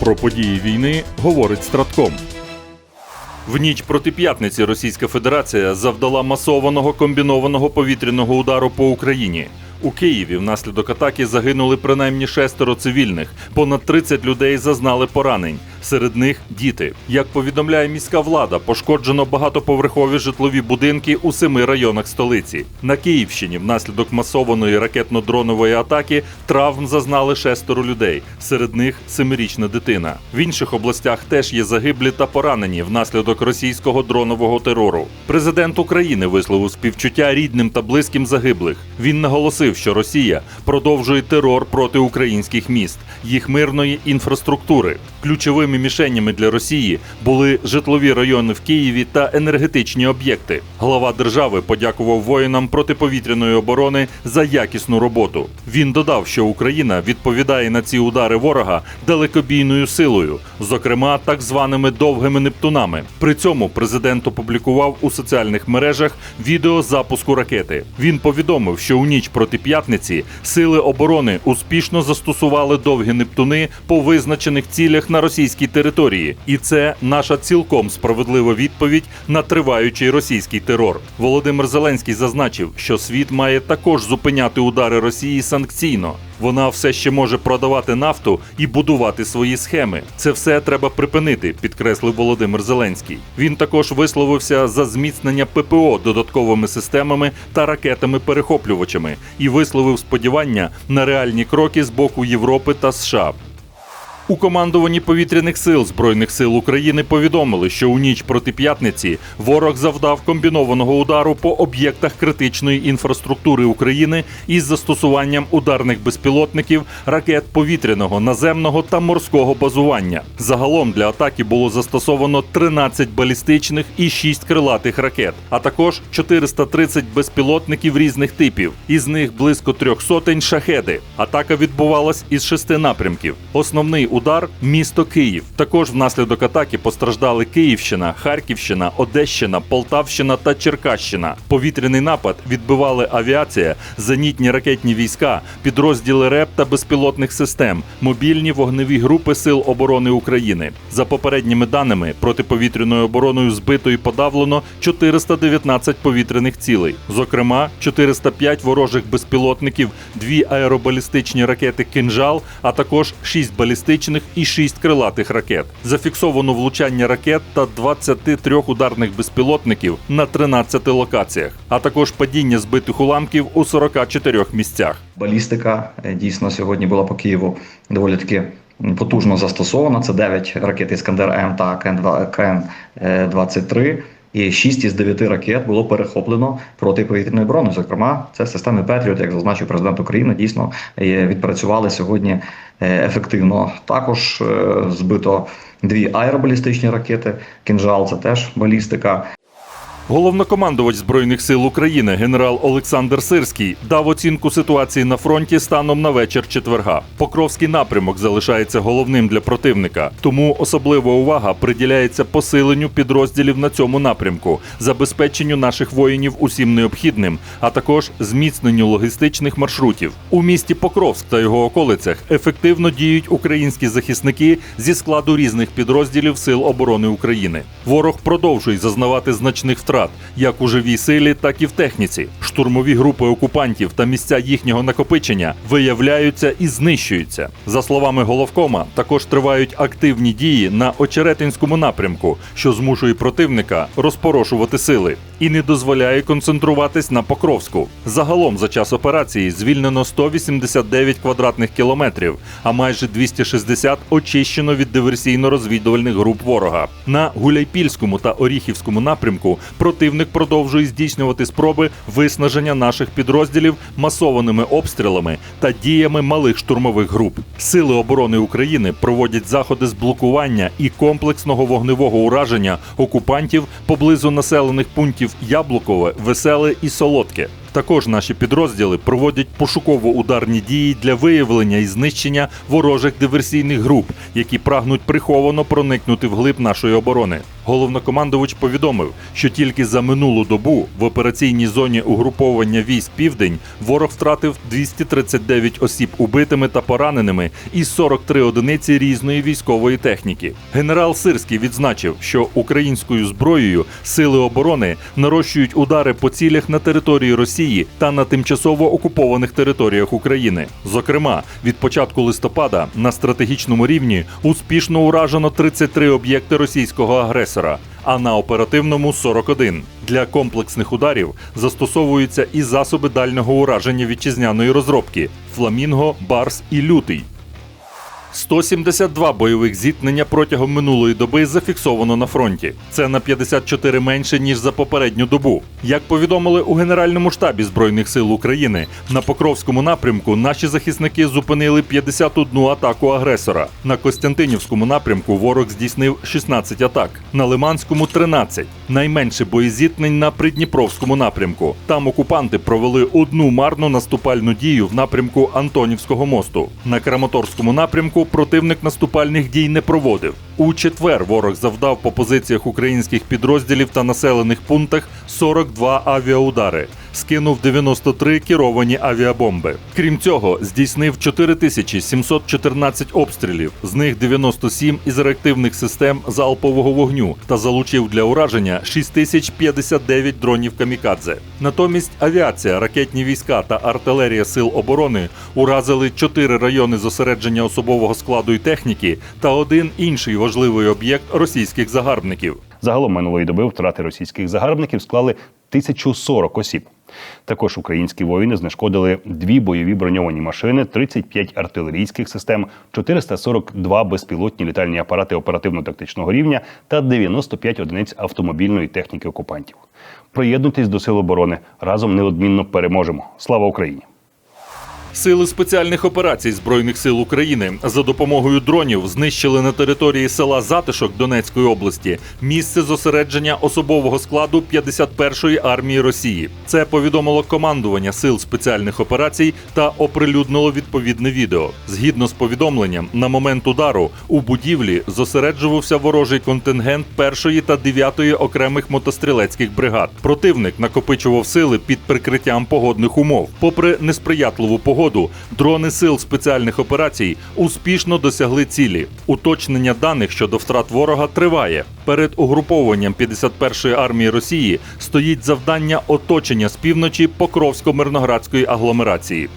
Про події війни говорить Стратком. В ніч проти п'ятниці Російська Федерація завдала масованого комбінованого повітряного удару по Україні. У Києві внаслідок атаки загинули принаймні шестеро цивільних. Понад 30 людей зазнали поранень. Серед них діти. Як повідомляє міська влада, пошкоджено багатоповерхові житлові будинки у семи районах столиці. На Київщині внаслідок масованої ракетно-дронової атаки травм зазнали шестеро людей. Серед них семирічна дитина. В інших областях теж є загиблі та поранені внаслідок російського дронового терору. Президент України висловив співчуття рідним та близьким загиблих. Він наголосив, що Росія продовжує терор проти українських міст, їх мирної інфраструктури. Ключовими мішенями для Росії були житлові райони в Києві та енергетичні об'єкти. Глава держави подякував воїнам протиповітряної оборони за якісну роботу. Він додав, що Україна відповідає на ці удари ворога далекобійною силою, зокрема так званими довгими нептунами. При цьому президент опублікував у соціальних мережах відео запуску ракети. Він повідомив, що у ніч проти п'ятниці сили оборони успішно застосували довгі нептуни по визначених цілях на російській території, і це наша цілком справедлива відповідь на триваючий російський терор. Володимир Зеленський зазначив, що світ має також зупиняти удари Росії санкційно. Вона все ще може продавати нафту і будувати свої схеми. Це все треба припинити, підкреслив Володимир Зеленський. Він також висловився за зміцнення ППО додатковими системами та ракетами-перехоплювачами і висловив сподівання на реальні кроки з боку Європи та США. У командуванні повітряних сил Збройних сил України повідомили, що у ніч проти п'ятниці ворог завдав комбінованого удару по об'єктах критичної інфраструктури України із застосуванням ударних безпілотників, ракет повітряного, наземного та морського базування. Загалом для атаки було застосовано 13 балістичних і 6 крилатих ракет, а також 430 безпілотників різних типів. Із них близько трьох сотень шахеди. Атака відбувалась із шести напрямків. Основний удар місто Київ. Також внаслідок атаки постраждали Київщина, Харківщина, Одещина, Полтавщина та Черкащина. Повітряний напад відбивали авіація, зенітні ракетні війська, підрозділи РЕП та безпілотних систем, мобільні вогневі групи Сил оборони України. За попередніми даними, протиповітряною обороною збито і подавлено 419 повітряних цілей, зокрема 405 ворожих безпілотників, дві аеробалістичні ракети Кинжал, а також 6 балістичних і 6 крилатих ракет. Зафіксовано влучання ракет та 23 ударних безпілотників на 13 локаціях, а також падіння збитих уламків у 44 місцях. Балістика е, дійсно сьогодні була по Києву доволі таки потужно застосована. Це 9 ракет Іскандер М та КН-23. І 6 із 9 ракет було перехоплено протиповітряною обороною. Зокрема, це системи Петріот, як зазначив президент України, дійсно е, відпрацювали сьогодні е, ефективно. Також е, збито дві аеробалістичні ракети. Кінжал це теж балістика. Головнокомандувач збройних сил України генерал Олександр Сирський дав оцінку ситуації на фронті станом на вечір четверга. Покровський напрямок залишається головним для противника, тому особлива увага приділяється посиленню підрозділів на цьому напрямку, забезпеченню наших воїнів усім необхідним, а також зміцненню логістичних маршрутів. У місті Покровськ та його околицях ефективно діють українські захисники зі складу різних підрозділів Сил оборони України. Ворог продовжує зазнавати значних втрат як у живій силі, так і в техніці. Штурмові групи окупантів та місця їхнього накопичення виявляються і знищуються. За словами головкома, також тривають активні дії на Очеретинському напрямку, що змушує противника розпорошувати сили і не дозволяє концентруватись на Покровську. Загалом за час операції звільнено 189 квадратних кілометрів, а майже 260 очищено від диверсійно-розвідувальних груп ворога. На Гуляйпільському та Оріхівському напрямку противник продовжує здійснювати спроби виснаження наших підрозділів масованими обстрілами та діями малих штурмових груп. Сили оборони України проводять заходи з блокування і комплексного вогневого ураження окупантів поблизу населених пунктів Яблукове, Веселе і Солодке. Також наші підрозділи проводять пошуково-ударні дії для виявлення і знищення ворожих диверсійних груп, які прагнуть приховано проникнути вглиб нашої оборони. Головнокомандувач повідомив, що тільки за минулу добу в операційній зоні угруповання військ Південь ворог втратив 239 осіб убитими та пораненими і 43 одиниці різної військової техніки. Генерал Сирський відзначив, що українською зброєю сили оборони нарощують удари по цілях на території Росії та на тимчасово окупованих територіях України. Зокрема, від початку листопада на стратегічному рівні успішно уражено 33 об'єкти російського агресора, а на оперативному 41. Для комплексних ударів застосовуються і засоби дальнього ураження вітчизняної розробки Фламінго, Барс і Лютий. 172 бойових зіткнення протягом минулої доби зафіксовано на фронті. Це на 54 менше ніж за попередню добу. Як повідомили у Генеральному штабі Збройних сил України, на Покровському напрямку наші захисники зупинили 51 атаку агресора. На Костянтинівському напрямку ворог здійснив 16 атак, на Лиманському 13. Найменше боєзіткнень на Придніпровському напрямку. Там окупанти провели одну марну наступальну дію в напрямку Антонівського мосту. На Краматорському напрямку противник наступальних дій не проводив. У четвер ворог завдав по позиціях українських підрозділів та населених пунктах 42 авіаудари. Скинув 93 керовані авіабомби. Крім цього, здійснив 4714 обстрілів, з них 97 із реактивних систем залпового вогню та залучив для ураження 6059 дронів камікадзе. Натомість авіація, ракетні війська та артилерія сил оборони уразили 4 райони зосередження особового складу і техніки та один інший важливий об'єкт російських загарбників. Загалом минулої доби втрати російських загарбників склали 1040 осіб. Також українські воїни знешкодили дві бойові броньовані машини, 35 артилерійських систем, 442 безпілотні літальні апарати оперативно-тактичного рівня та 95 одиниць автомобільної техніки окупантів. Приєднуйтесь до сил оборони разом неодмінно переможемо. Слава Україні! Сили спеціальних операцій Збройних сил України за допомогою дронів знищили на території села Затишок Донецької області місце зосередження особового складу 51-ї армії Росії. Це повідомило командування сил спеціальних операцій та оприлюднило відповідне відео. Згідно з повідомленням, на момент удару у будівлі зосереджувався ворожий контингент 1-ї та 9-ї окремих мотострілецьких бригад. Противник накопичував сили під прикриттям погодних умов. Попри несприятливу погоду, дрони сил спеціальних операцій успішно досягли цілі. Уточнення даних щодо втрат ворога триває. Перед угрупованням 51-ї армії Росії стоїть завдання оточення з півночі Покровсько-Мирноградської агломерації.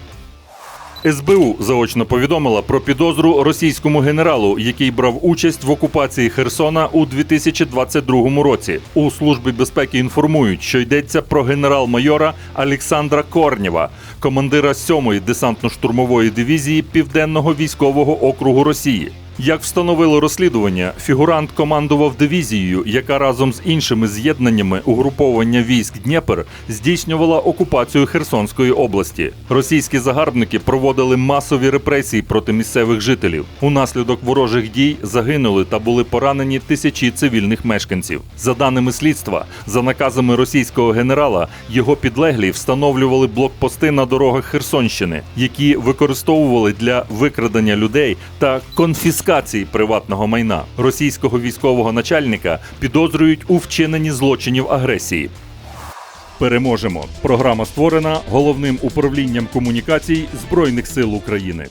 СБУ заочно повідомила про підозру російському генералу, який брав участь в окупації Херсона у 2022 році. У службі безпеки інформують, що йдеться про генерал-майора Олександра Корнєва, командира 7-ї десантно-штурмової дивізії Південного військового округу Росії. Як встановило розслідування, фігурант командував дивізією, яка разом з іншими з'єднаннями угруповання військ Дніпр здійснювала окупацію Херсонської області. Російські загарбники проводили масові репресії проти місцевих жителів. Унаслідок ворожих дій загинули та були поранені тисячі цивільних мешканців. За даними слідства, за наказами російського генерала, його підлеглі встановлювали блокпости на дорогах Херсонщини, які використовували для викрадення людей та конфіскації приватного майна. Російського військового начальника підозрюють у вчиненні злочинів агресії. Переможемо. Програма створена головним управлінням комунікацій Збройних сил України.